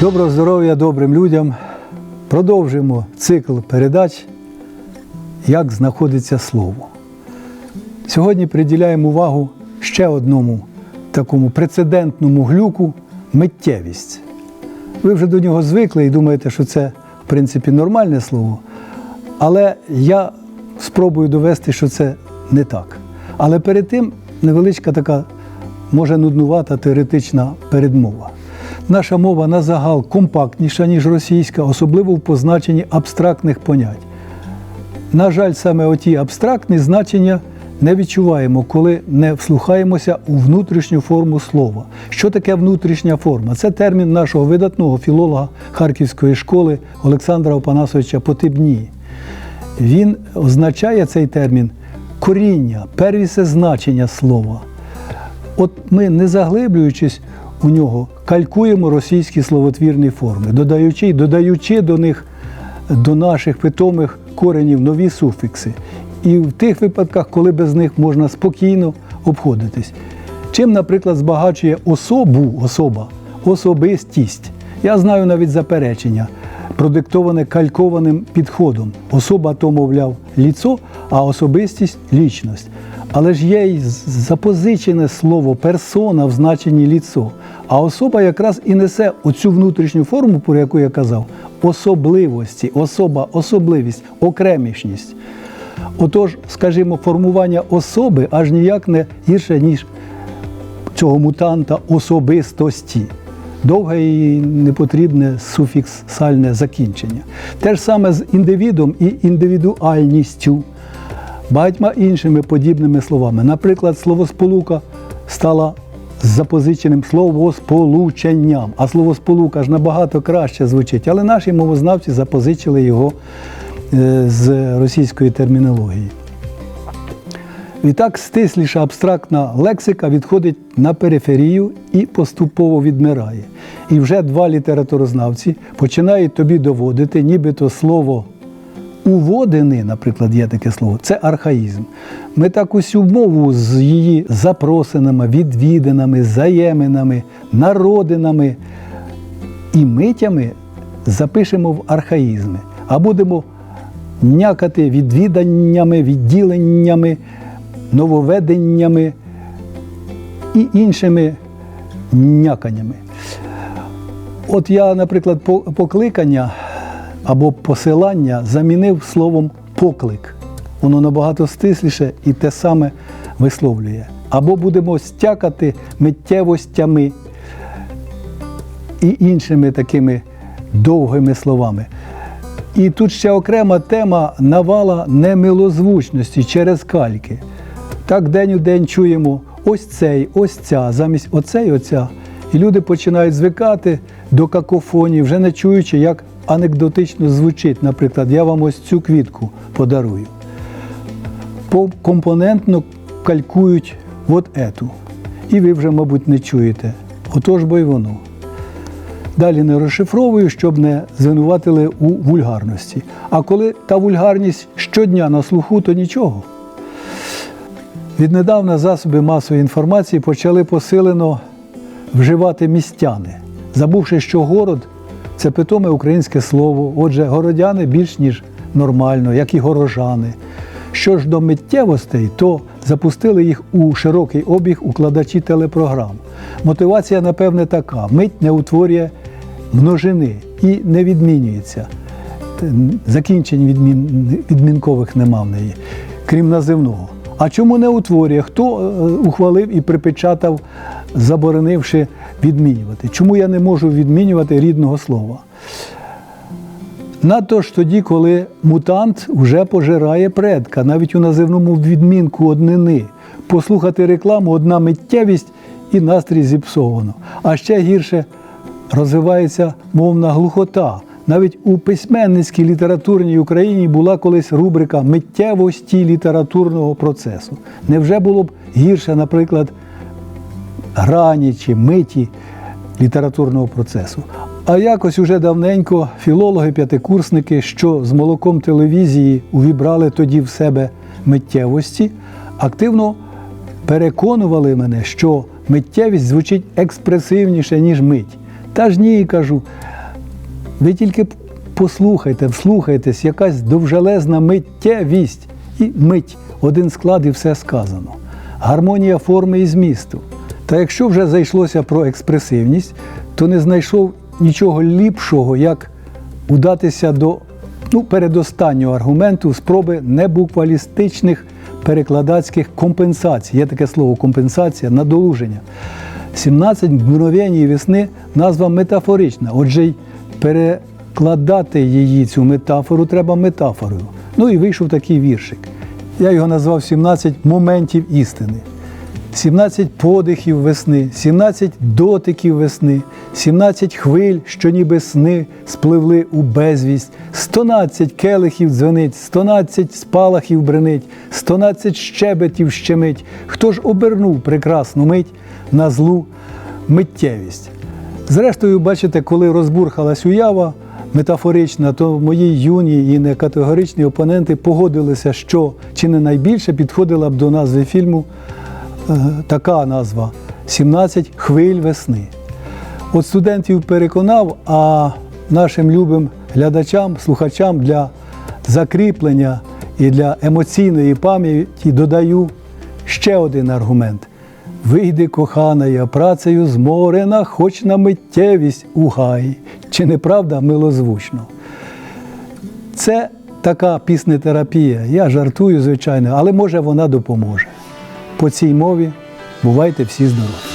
Доброго здоров'я добрим людям. Продовжуємо цикл передач Як знаходиться слово. Сьогодні приділяємо увагу ще одному такому прецедентному глюку миттєвість. Ви вже до нього звикли і думаєте, що це в принципі нормальне слово. Але я спробую довести, що це не так. Але перед тим невеличка така, може нуднувата теоретична передмова. Наша мова на загал компактніша, ніж російська, особливо в позначенні абстрактних понять. На жаль, саме оті абстрактні значення не відчуваємо, коли не вслухаємося у внутрішню форму слова. Що таке внутрішня форма? Це термін нашого видатного філолога Харківської школи Олександра Опанасовича Потибні. Він означає цей термін коріння, первісне значення слова. От ми, не заглиблюючись у нього, калькуємо російські словотвірні форми, додаючи, додаючи до них, до наших питомих коренів нові суфікси. І в тих випадках, коли без них можна спокійно обходитись. Чим, наприклад, збагачує особу, особа, особистість. Я знаю навіть заперечення, продиктоване калькованим підходом. Особа то, мовляв, ліцо, а особистість лічність. Але ж є й запозичене слово персона в значенні ліцо. А особа якраз і несе оцю внутрішню форму, про яку я казав, особливості, особа, особливість, окремішність. Отож, скажімо, формування особи аж ніяк не гірше, ніж цього мутанта особистості. Довге і непотрібне суфіксальне закінчення. Те ж саме з індивідом і індивідуальністю, багатьма іншими подібними словами. Наприклад, словосполука стала запозиченим словосполученням, а словосполука ж набагато краще звучить, але наші мовознавці запозичили його е, з російської термінології. Відтак стисліша абстрактна лексика відходить на периферію і поступово відмирає. І вже два літературознавці починають тобі доводити, нібито слово уводини, наприклад, є таке слово, це архаїзм. Ми так усю мову з її запросинами, відвідинами, заєминами, народинами і митями запишемо в архаїзми, а будемо някати відвіданнями, відділеннями, нововведеннями і іншими няканнями. От я, наприклад, покликання або посилання замінив словом поклик. Воно набагато стисліше і те саме висловлює. Або будемо стякати миттєвостями і іншими такими довгими словами. І тут ще окрема тема навала немилозвучності через кальки. Так день у день чуємо ось цей, ось ця, замість оцей, оця. І люди починають звикати до какофонії, вже не чуючи, як анекдотично звучить. Наприклад, я вам ось цю квітку подарую. Компонентно калькують от ету. І ви вже, мабуть, не чуєте. Отож бо й воно. Далі не розшифровую, щоб не звинуватили у вульгарності. А коли та вульгарність щодня на слуху, то нічого. Віднедавна засоби масової інформації почали посилено вживати містяни, забувши, що город це питоме українське слово. Отже, городяни більш ніж нормально, як і горожани. Що ж до миттєвостей, то запустили їх у широкий обіг укладачі телепрограм. Мотивація, напевне, така: мить не утворює множини і не відмінюється. Закінчень відмін, відмінкових нема в неї, крім називного. А чому не утворює? Хто е, ухвалив і припечатав, заборонивши відмінювати? Чому я не можу відмінювати рідного слова? Надто ж тоді, коли мутант вже пожирає предка, навіть у називному відмінку однини. Послухати рекламу одна миттєвість і настрій зіпсовано. А ще гірше розвивається мовна глухота. Навіть у письменницькій літературній Україні була колись рубрика миттєвості літературного процесу. Невже було б гірше, наприклад, грані чи миті літературного процесу? А якось уже давненько філологи-п'ятикурсники, що з молоком телевізії увібрали тоді в себе миттєвості, активно переконували мене, що миттєвість звучить експресивніше, ніж мить. Та ж ні, кажу. Ви тільки послухайте, вслухайтесь, якась довжелезна миттєвість. І мить, один склад і все сказано. Гармонія форми і змісту. Та якщо вже зайшлося про експресивність, то не знайшов нічого ліпшого, як удатися до ну, передостаннього аргументу спроби небуквалістичних перекладацьких компенсацій. Є таке слово компенсація, надолуження. 17 мгновень весни назва метафорична. Отже, й перекладати її, цю метафору, треба метафорою. Ну і вийшов такий віршик. Я його назвав 17 моментів істини. 17 подихів весни, 17 дотиків весни, 17 хвиль, що ніби сни спливли у безвість, 112 келихів дзвенить, 112 спалахів бренить, 112 щебетів щемить. Хто ж обернув прекрасну мить на злу миттєвість? Зрештою, бачите, коли розбурхалась уява метафорична, то мої юні і некатегоричні опоненти погодилися, що чи не найбільше підходила б до назви фільму така назва 17 хвиль весни. От студентів переконав, а нашим любим глядачам, слухачам для закріплення і для емоційної пам'яті додаю ще один аргумент. Вийди, кохана, я працею зморена, хоч на миттєвість у гаї. Чи не правда милозвучно? Це така піснетерапія. Я жартую, звичайно, але може вона допоможе. По цій мові бувайте всі здорові!